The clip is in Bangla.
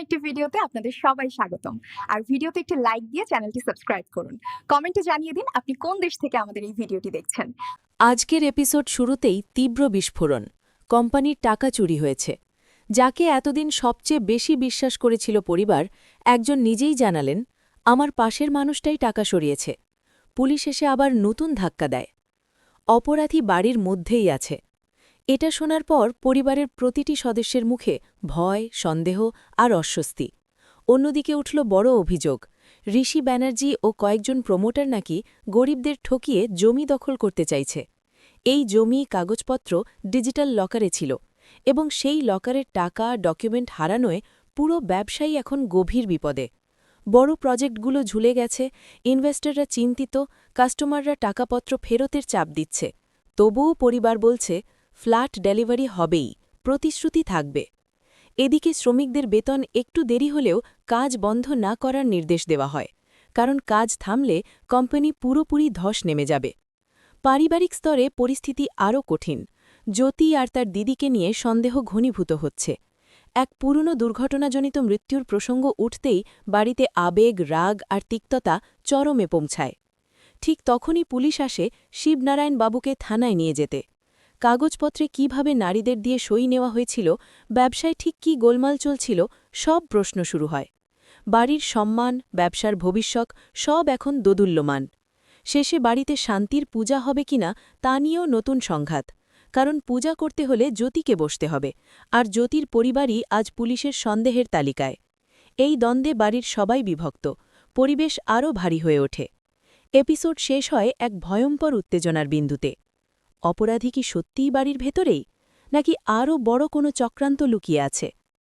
একটি ভিডিওতে আপনাদের সবাই স্বাগতম। আর ভিডিওতে একটি লাইক দিয়ে চ্যানেলটি সাবস্ক্রাইব করুন। কমেন্টে জানিয়ে দিন আপনি কোন দেশ থেকে আমাদের এই ভিডিওটি দেখছেন। আজকের এপিসোড শুরুতেই তীব্র বিস্ফোরণ। কোম্পানির টাকা চুরি হয়েছে। যাকে এতদিন সবচেয়ে বেশি বিশ্বাস করেছিল পরিবার, একজন নিজেই জানালেন, আমার পাশের মানুষটাই টাকা সরিয়েছে। পুলিশ এসে আবার নতুন ধাক্কা দেয়। অপরাধী বাড়ির মধ্যেই আছে। এটা শোনার পর পরিবারের প্রতিটি সদস্যের মুখে ভয়, সন্দেহ আর অস্বস্তি। অন্যদিকে উঠল বড় অভিযোগ। ঋষি ব্যানার্জি ও কয়েকজন প্রমোটার নাকি গরিবদের ঠকিয়ে জমি দখল করতে চাইছে। এই জমি, কাগজপত্র ডিজিটাল লকারে ছিল এবং সেই লকারের টাকা, ডকুমেন্ট হারানোয় পুরো ব্যবসায়ী এখন গভীর বিপদে। বড় প্রজেক্টগুলো ঝুলে গেছে, ইনভেস্টররা চিন্তিত, কাস্টমাররা টাকাপত্র ফেরতের চাপ দিচ্ছে। তবুও পরিবার বলছে ফ্ল্যাট ডেলিভারি হবেই, প্রতিশ্রুতি থাকবে। এদিকে শ্রমিকদের বেতন একটু দেরি হলেও কাজ বন্ধ না করার নির্দেশ দেওয়া হয়, কারণ কাজ থামলে কোম্পানি পুরোপুরি ধস নেমে যাবে। পারিবারিক স্তরে পরিস্থিতি আরও কঠিন, জ্যোতি আর তার দিদিকে নিয়ে সন্দেহ ঘনীভূত হচ্ছে। এক পুরনো দুর্ঘটনাজনিত মৃত্যুর প্রসঙ্গ উঠতেই বাড়িতে আবেগ, রাগ আর তিক্ততা চরমে পৌঁছায়। ঠিক তখনই পুলিশ আসে শিবনারায়ণ বাবুকে থানায় নিয়ে যেতে। কাগজপত্রে কীভাবে নারীদের দিয়ে সই নেওয়া হয়েছিল, ব্যবসায় ঠিক কী গোলমাল চলছিল, সব প্রশ্ন শুরু হয়। বাড়ির সম্মান, ব্যবসার ভবিষ্যৎ, সব এখন দোদুল্যমান। শেষে বাড়িতে শান্তির পূজা হবে কিনা তা নিয়েও নতুন সংঘাত। কারণ পূজা করতে হলে জ্যোতিকে বসতে হবে, আর জ্যোতির পরিবারই আজ পুলিশের সন্দেহের তালিকায়। এই দ্বন্দ্বে বাড়ির সবাই বিভক্ত, পরিবেশ আরও ভারী হয়ে ওঠে। এপিসোড শেষ হয় এক ভয়ঙ্কর উত্তেজনার বিন্দুতে। অপরাধী কি সত্যিই বাড়ির ভেতরেই? নাকি আরও বড় কোনো চক্রান্ত লুকিয়ে আছে?